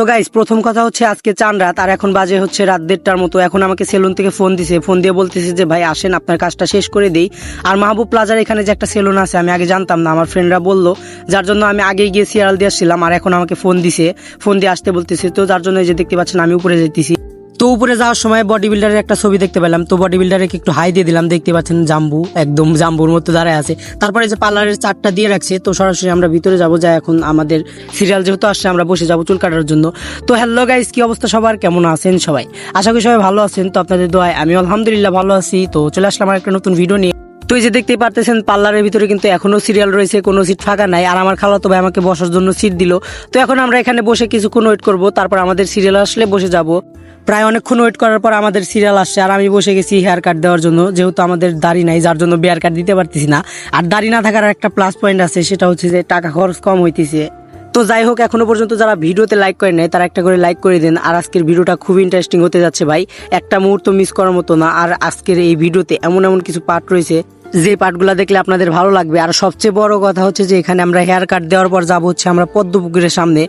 So guys প্রথম কথা হচ্ছে আজকে চান রাত, আর এখন বাজে হচ্ছে রাত দেড়টার মতো। এখন আমাকে সেলুন থেকে ফোন দিছে। ফোন দিয়ে বলতেছে যে, ভাই, আসেন, আপনার কাজটা শেষ করে দিই। আর মাহবুব প্লাজার এখানে যে একটা সেলুন আছে, আমি আগে জানতাম না, আমার ফ্রেন্ডরা বলল, যার জন্য আমি আগে গিয়ে সিরিয়াল দিয়ে আসছিলাম, আর এখন আমাকে ফোন দিছে। ফোন দিয়ে আসতে বলতেছে, তো যার জন্য এই যে দেখতে পাচ্ছেন, আমি উপরে যেতেছি তো উপরে যাওয়ার সময় বডি বিল্ডারের একটা ছবি দেখতে পেলাম। তো বডি বিল্ডারকে একটু হাই দিয়ে দিলাম। দেখতে পাচ্ছেন জাম্বু, একদম জাম্বুর মতো দাঁড়ায় আছে। তারপরে যে পার্লারের চারটা দিয়ে রাখছে, তো সরাসরি আমরা ভিতরে যাব, যা এখন আমাদের সিরিয়াল যেহেতু আসছে, আমরা বসে যাব চুল কাটার জন্য। তো হ্যালো গাইস কি অবস্থা সবার? কেমন আছেন সবাই? আশা করি সবাই ভালো আছেন। তো আপনাদের দোয়ায় আমি আলহামদুলিল্লাহ ভালো আছি। তো চলে আসলাম আমার একটা নতুন ভিডিও নিয়ে। তো এই যে দেখতেই পারতেছেন পার্লারের ভিতরে কিন্তু এখনও সিরিয়াল রয়েছে, কোনো সিট ফাঁকা নাই। আর আমার খালাতো ভাই আমাকে বসার জন্য সিট দিল। তো এখন আমরা এখানে বসে কিছুক্ষণ ওয়েট করব, তারপর আমাদের সিরিয়াল আসলে বসে যাব। প্রায় অনেকক্ষণ ওয়েট করার পর আমাদের সিরিয়াল আসছে। আর আমি বসে গেছি হেয়ার কাট দেওয়ার জন্য, যেহেতু আমাদের দাড়ি নাই, যার জন্য বেয়ার কাট দিতে পারতেছি না। আর দাড়ি না থাকার একটা প্লাস পয়েন্ট আছে, সেটা হচ্ছে যে টাকা খরচ কম হইতেছে। তো যাই হোক, এখনও পর্যন্ত যারা ভিডিওতে লাইক করে নেয় তারা একটা করে লাইক করে দেন। আর আজকের ভিডিওটা খুব ইন্টারেস্টিং হতে যাচ্ছে ভাই। একটা মুহূর্ত মিস করার মতো না। আর আজকের এই ভিডিওতে এমন এমন কিছু পার্ট রয়েছে, যে পার্টগুলো দেখলে আপনাদের ভালো লাগবে। আর সবচেয়ে বড় কথা হচ্ছে যে এখানে আমরা হেয়ার কাট দেওয়ার পর যাব হচ্ছে আমরা পদ্মপুকুরের সামনে।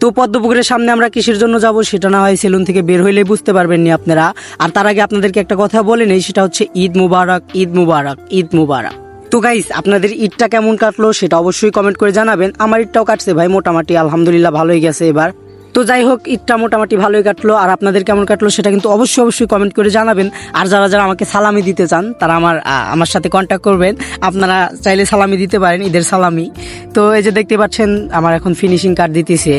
তো পদ্মপুকুরের সামনে আমরা কিসের জন্য যাব সেটা না হয় সেলুন থেকে বের হইলে বুঝতে পারবেন নি আপনারা। আর তার আগে আপনাদেরকে একটা কথা বলে নেই, সেটা হচ্ছে ঈদ মুবারক ঈদ মুবারক ঈদ মুবারক। তো গাইস আপনাদের ঈদটা কেমন কাটলো সেটা অবশ্যই কমেন্ট করে জানাবেন। আমার ঈদটাও কাটছে ভাই, মোটামুটি আলহামদুলিল্লাহ ভালোই গেছে এবার। তো যাই হোক, ঈদটা মোটামুটি ভালোই কাটলো। আর আপনাদের কেমন কাটলো সেটা কিন্তু অবশ্যই অবশ্যই কমেন্ট করে জানাবেন। আর যারা যারা আমাকে সালামি দিতে চান, তারা আমার আমার সাথে কন্ট্যাক্ট করবেন। আপনারা চাইলে সালামি দিতে পারেন, ঈদের সালামি। তো এই যে দেখতে পাচ্ছেন, আমার এখন ফিনিশিং কার্ড দিতেছে।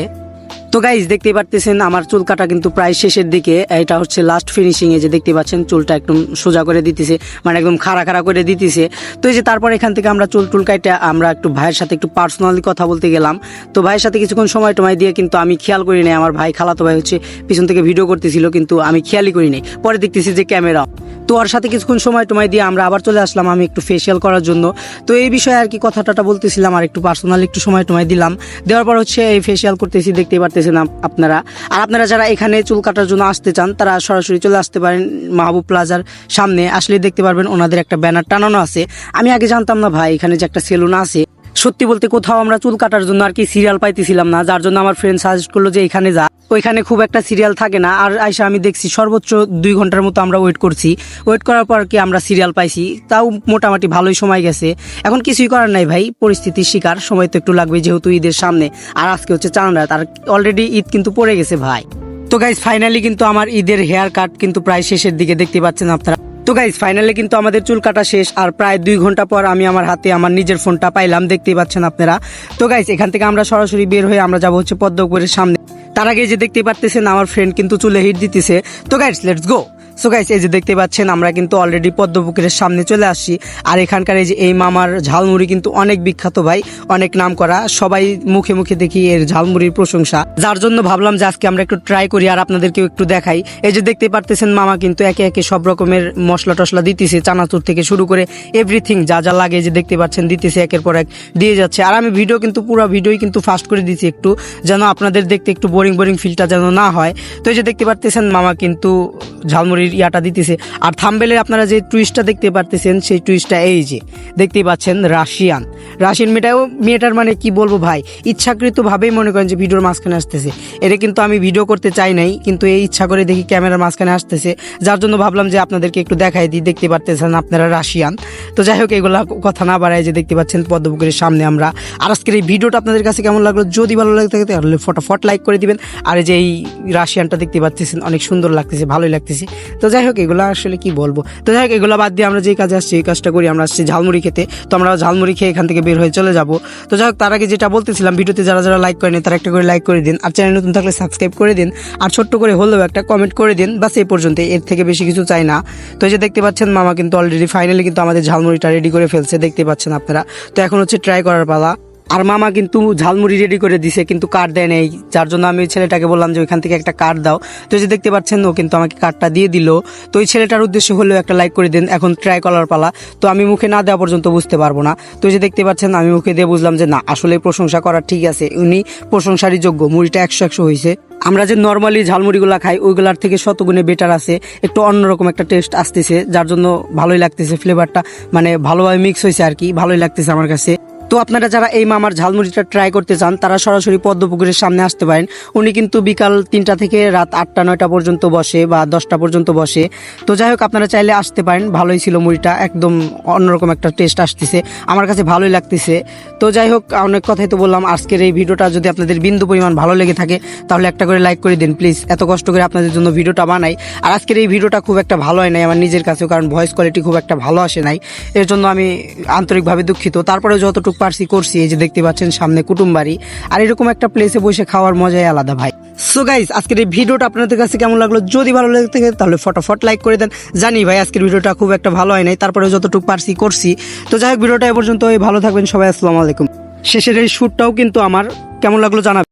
তো গাইজ দেখতেই পারতেছেন আমার চুল কাটা কিন্তু প্রায় শেষের দিকে। এটা হচ্ছে লাস্ট ফিনিশিং এ যে দেখতে পাচ্ছেন, চুলটা একদম সোজা করে দিতেছে মানে একদম খাড়া খাড়া করে দিতেছে। তো এই যে তারপর এখান থেকে আমরা চুল টুল কাইটা আমরা একটু ভাইয়ের সাথে একটু পার্সোনালি কথা বলতে গেলাম। তো ভাইয়ের সাথে কিছুক্ষণ সময় টময় দিয়ে কিন্তু আমি খেয়াল করি নাই। আমার ভাই খালাতো ভাই হচ্ছে পিছন থেকে ভিডিও করতেছিল, কিন্তু আমি খেয়ালই করি নাই। পরে দেখতেছি যে ক্যামেরা তো ওর সাথে কিছুক্ষণ সময় টময় দিয়ে আমরা আবার চলে আসলাম আমি একটু ফেসিয়াল করার জন্য। তো এই বিষয়ে আর কি কথাটা বলতেছিলাম, আর একটু পার্সোনালি একটু সময় টময় দিলাম। দেওয়ার পর হচ্ছে এই ফেসিয়াল করতেছি দেখতে পারতেছেন আপ- আপনারা। আর আপনারা যারা এখানে চুল কাটার জন্য আসতে চান, তারা সরাসরি চলে আসতে পারেন মাহবুব প্লাজার সামনে। আসলে দেখতে পারবেন ওনাদের একটা ব্যানার টানানো আছে। আমি আগে জানতাম না ভাই, এখানে যে একটা সেলুন আছে। সত্যি বলতে কোথাও আমরা চুল কাটার জন্য আর কি সিরিয়াল পাইতেছিলাম না, যার জন্য আমার ফ্রেন্ড সাজেস্ট করল যে এখানে যা। ওইখানে খুব একটা সিরিয়াল থাকে না। আর আইসা আমি দেখছি সর্বোচ্চ দুই ঘণ্টার মতো আমরা ওয়েট করছি। ওয়েট করার পর কি আমরা সিরিয়াল পাইছি। তাও মোটামুটি ভালোই সময় গেছে। এখন কিছুই করার নাই ভাই, পরিস্থিতির শিকার। সময় তো একটু লাগবে যেহেতু ঈদের সামনে। আর আজকে হচ্ছে চান রাত। আর অলরেডি ঈদ কিন্তু পড়ে গেছে ভাই। তো গাইজ ফাইনালি কিন্তু আমার ঈদের হেয়ার কাট কিন্তু প্রায় শেষের দিকে দেখতে পাচ্ছেন আপনারা। তো গাইজ ফাইনালি কিন্তু আমাদের চুল কাটা শেষ। আর প্রায় দুই ঘণ্টা পর আমি আমার হাতে আমার নিজের ফোনটা পাইলাম। দেখতেই পাচ্ছেন আপনারা। তো গাইজ এখান থেকে আমরা সরাসরি বের হয়ে আমরা যাব হচ্ছে পদ্মপুরের সামনে। তার আগে যে দেখতে পারতেছেন, আমার ফ্রেন্ড কিন্তু চুলে হিট দিতেছে। তো guys let's go so guys এই যে দেখতে পাচ্ছেন, আমরা কিন্তু অলরেডি পদ্মপুকুরের সামনে চলে আসছি। আর এখানকার এই যে এই মামার ঝালমুড়ি কিন্তু অনেক বিখ্যাত ভাই, অনেক নাম করা। সবাই মুখে মুখে দেখি এর ঝালমুড়ির প্রশংসা। যার জন্য ভাবলাম যে আজকে আমরা একটু ট্রাই করি, আর আপনাদেরকেও একটু দেখাই। এই যে দেখতে পারতেছেন, মামা কিন্তু একে একে সব রকমের মশলা টশলা দিতেছে, চানাচুর থেকে শুরু করে এভরিথিং যা যা লাগে যে দেখতে পাচ্ছেন, দিতেছে একের পর এক, দিয়ে যাচ্ছে। আর আমি ভিডিও কিন্তু, পুরো ভিডিওই কিন্তু ফাস্ট করে দিচ্ছি একটু, যেন আপনাদের দেখতে একটু বোরিং বোরিং ফিলটা যেন না হয়। তো এই যে দেখতে পারতেছেন, মামা কিন্তু ঝালমুড়ির ইয়াটা দিতেছে। আর থাম্বেলে আপনারা যে টুইস্টটা দেখতে পারতেছেন, সেই টুইস্টটা এই যে, দেখতেই পাচ্ছেন রাশিয়ান। রাশিয়ান মেয়েটাও, মেয়েটার মানে কি বলব ভাই? ইচ্ছাকৃত ভাবেই মনে করেন যে ভিডিওর মাঝখানে আসতেছে। এটা কিন্তু আমি ভিডিও করতে চাই নাই, কিন্তু এই ইচ্ছা করে দেখি ক্যামেরার মাঝখানে আসতেছে। যার জন্য ভাবলাম যে আপনাদেরকে একটু দেখাই দিই, দেখতে পারতেছেন আপনারা রাশিয়ান। তো যাই হোক, এগুলা কথা না বাড়ায় যে দেখতে পাচ্ছেন পদ্মপুকুরের সামনে আমরা। আর আজকের এই ভিডিওটা আপনাদের কাছে কেমন লাগল? যদি ভালো লাগে থাকে, তাহলে ফটাফট লাইক করে দিবেন। আর এই যে এই রাশিয়ানটা দেখতে পাচ্ছেন অনেক সুন্দর লাগতেছে, ভালোই লাগতেছে। তো যাই হোক, এগুলো আসলে কি বলব? তো যাই হোক, এগুলো বাদ দিয়ে আমরা যে কাজে আসছি, এই কাজটা করি, আমরা আসছি ঝালমুড়ি খেতে। তো আমরা ঝালমুড়ি খেয়ে এখান থেকে বের হয়ে চলে যাব। তো যাই হোক, তার আগে যেটা বলতেছিলাম, ভিডিওতে যারা যারা লাইক করেন, তারা একটা করে লাইক করে দিন। আর চ্যানেল নতুন থাকলে সাবস্ক্রাইব করে দিন। আর ছোট্ট করে হলেও একটা কমেন্ট করে দিন। বাস এই পর্যন্ত এর থেকে বেশি কিছু চাই না। তো এই যে দেখতে পাচ্ছেন, মামা কিন্তু অলরেডি ফাইনালি কিন্তু আমাদের ঝালমুড়িটা রেডি করে ফেলছে, দেখতে পাচ্ছেন আপনারা। তো এখন হচ্ছে ট্রাই করার পালা। আর মামা কিন্তু ঝালমুড়ি রেডি করে দিছে, কিন্তু কার্ড দেয় নেই। যার জন্য আমি ওই ছেলেটাকে বললাম যে, ওইখান থেকে একটা কার্ড দাও। তো যে দেখতে পাচ্ছেন, ও কিন্তু আমাকে কার্ডটা দিয়ে দিল। তো ওই ছেলেটার উদ্দেশ্য হলেও একটা লাইক করে দিন, এখন ট্রাই করার পালা। তো আমি মুখে না দেওয়া পর্যন্ত বুঝতে পারব না। তো যে দেখতে পাচ্ছেন, আমি মুখে দিয়ে বুঝলাম যে, না, আসলে প্রশংসা করা ঠিক আছে। উনি প্রশংসারই যোগ্য, মুড়িটা একশো একশো হয়েছে আমরা যে নর্মালি ঝালমুড়িগুলা খাই, ওইগুলার থেকে শতগুণে বেটার আছে। একটু অন্যরকম একটা টেস্ট আসতেছে, যার জন্য ভালোই লাগতেছে ফ্লেভারটা মানে ভালোভাবে মিক্স হয়েছে আর কি, ভালোই লাগতেছে আমার কাছে। তো আপনারা যারা এই মামার ঝালমুড়িটা ট্রাই করতে চান, তারা সরাসরি পদ্মপুকুরের সামনে আসতে পারেন। উনি কিন্তু বিকাল তিনটা থেকে রাত আটটা, নয়টা পর্যন্ত বসে বা দশটা পর্যন্ত বসে। তো যাই হোক, আপনারা চাইলে আসতে পারেন। ভালোই ছিল মুড়িটা, একদম অন্যরকম একটা টেস্ট আসতেছে। আমার কাছে ভালোই লাগতেছে। তো যাই হোক, অনেক কথাই তো বললাম। আজকের এই ভিডিওটা যদি আপনাদের বিন্দু পরিমাণ ভালো লেগে থাকে, তাহলে একটা করে লাইক করে দিন প্লিজ এত কষ্ট করে আপনাদের জন্য ভিডিওটা বানাই। আর আজকের এই ভিডিওটা খুব একটা ভালো হয় নাই, আমার নিজের কাছেও, কারণ ভয়েস কোয়ালিটি খুব একটা ভালো আসে নাই। এর জন্য আমি আন্তরিকভাবে দুঃখিত। তারপরে যতটুকু পারছি করছি, এই যে দেখতে পাচ্ছেন সামনে কুটুম বাড়ি আর এরকম একটা প্লেসে বসে খাওয়ার মজাই আলাদা ভাই। সো গাইজ আজকের এই ভিডিওটা আপনাদের কাছে কেমন লাগল? যদি ভালো লেগে থাকে, তাহলে ফটোফট লাইক করে দেন। জানি ভাই, আজকের ভিডিওটা খুব একটা ভালো হয় নাই, তারপরে যতটুকু পারছি করছি। তো যাই হোক, ভিডিওটা এ পর্যন্ত ভালো থাকবেন সবাই, আসসালামু আলাইকুম। শেষের এই শ্যুটটাও কিন্তু আমার। কেমন লাগল জানাবেন।